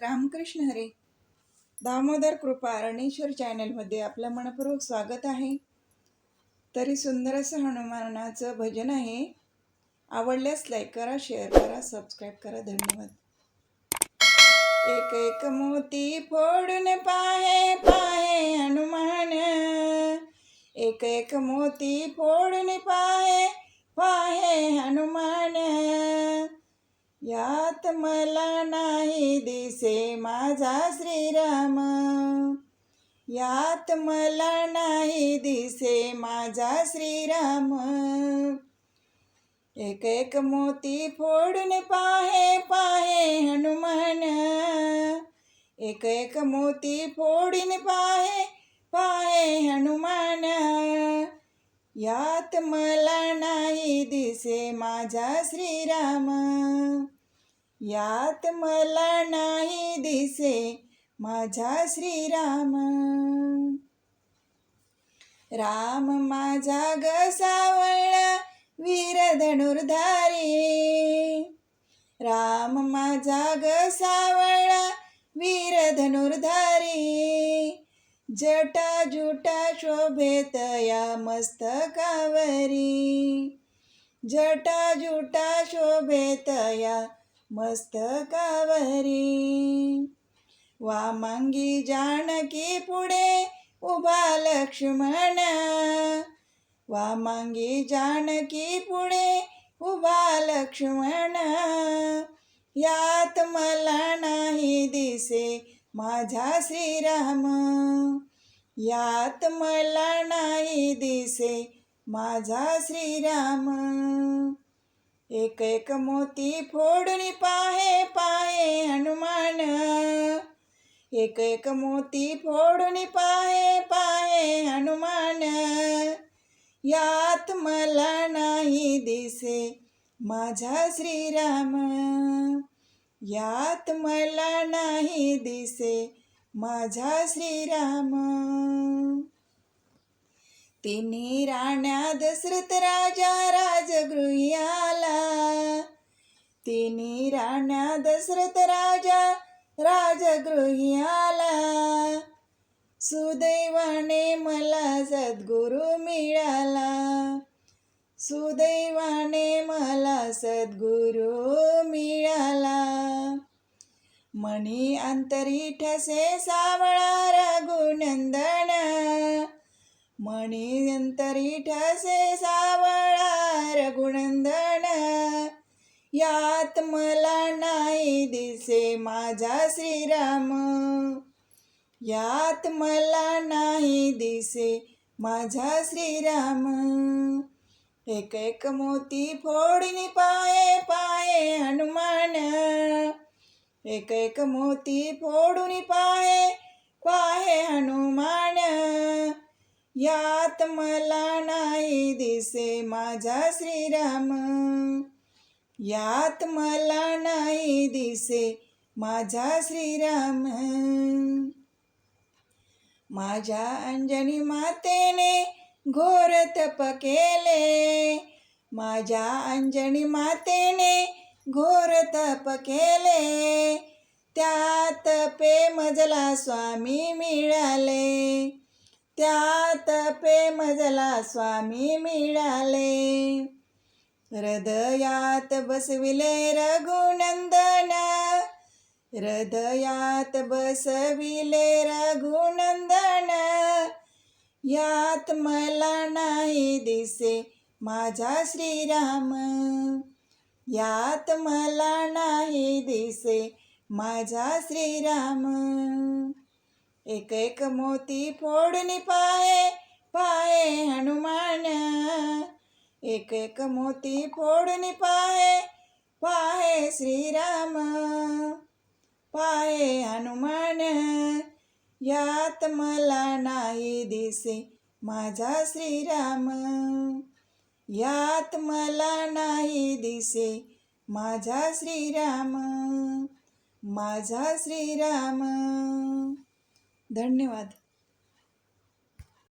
रामकृष्ण हरे. दामोदर कृपा अरणेश्वर चॅनलमध्ये आपलं मनपूर्वक स्वागत आहे. तरी सुंदर असं हनुमानाचं भजन आहे. आवडल्यास लाईक करा शेअर करा सबस्क्राईब करा. धन्यवाद. एक एक मोती फोडून पाहे पाहे हनुमान. एक एक मोती फोडून पाहे पाहे हनुमान. यात मला नाही दिसे माझा श्रीराम. यात मला नाही दिसे माझा श्रीराम. एक एक मोती फोडून पाहे पाहे हनुमान. एक एक मोती फोडून पाहे पाहे हनुमान. यात मला नाही दिसे माझा श्रीराम. यात मला नाही दिसे माझा श्रीराम. राम माझा गसावळा वीर धनुर्धारी. राम माझा गसावळा वीर धनुर्धारी. जटा जुटा शोभेत या मस्तकावरी जटाजुटा शोभेतया शोभेत या मस्तकावरी वामांगी जानकी पुढे उभा लक्ष्मण. वामांगी जानकी पुढे उभा लक्ष्मण. यात मला नाही दिसे माझा श्रीराम यात मला नाही दिसे माझा श्रीराम. एक एक मोती फोडणी पाहे पाहे हनुमान. एक एक मोती फोडणी पाहे पाहे हनुमान. यात मला नाही दिसे माझा श्रीराम. यात मला नाही दिसे माझा श्रीराम. तिन्ही राण्या दशरथ राजा राजगृही आला तिन्ही राण्या दशरथ राजा राजगृही आला सुदैवाने मला सद्गुरु मिळाला. सुदैवाने मला सद्गुरु मिळाला. मणी अंतरी ठसे सावळा रघुनंदन मणी अंतरी ठसे सावळा रघुनंदन यात मला नाही दिसे माझा श्रीराम। यात मला नाही दिसे माझा श्रीराम। एक एक मोती फोडणी पाये पाये हनुमान एक एक मोती फोडून पाहे पाहे हनुमान. यात मला नाही दिसे माझा श्रीराम. यात मला नाही दिसे माझा श्रीराम. माझ्या अंजनी मातेने घोर तप केले. माझ्या अंजनी मातेने घोर तप केले. त्यात पे मजला स्वामी मिळाले. त्यात पे मजला स्वामी मिळाले. हृदयात बसविले रघुनंदन. हृदयात बसविले रघुनंदन. यात मला नाही दिसे माझा श्रीराम. यात मला नाही दिसे माझा श्रीराम. एक एक मोती फोडणी पाहे पाहे हनुमान. एक एक मोती फोडणी पाहे पाहे श्रीराम. पाहे हनुमान. यात मला नाही दिसे माझा श्रीराम. यात मला नाही दिसे माझा श्रीराम माझा श्रीराम. धन्यवाद.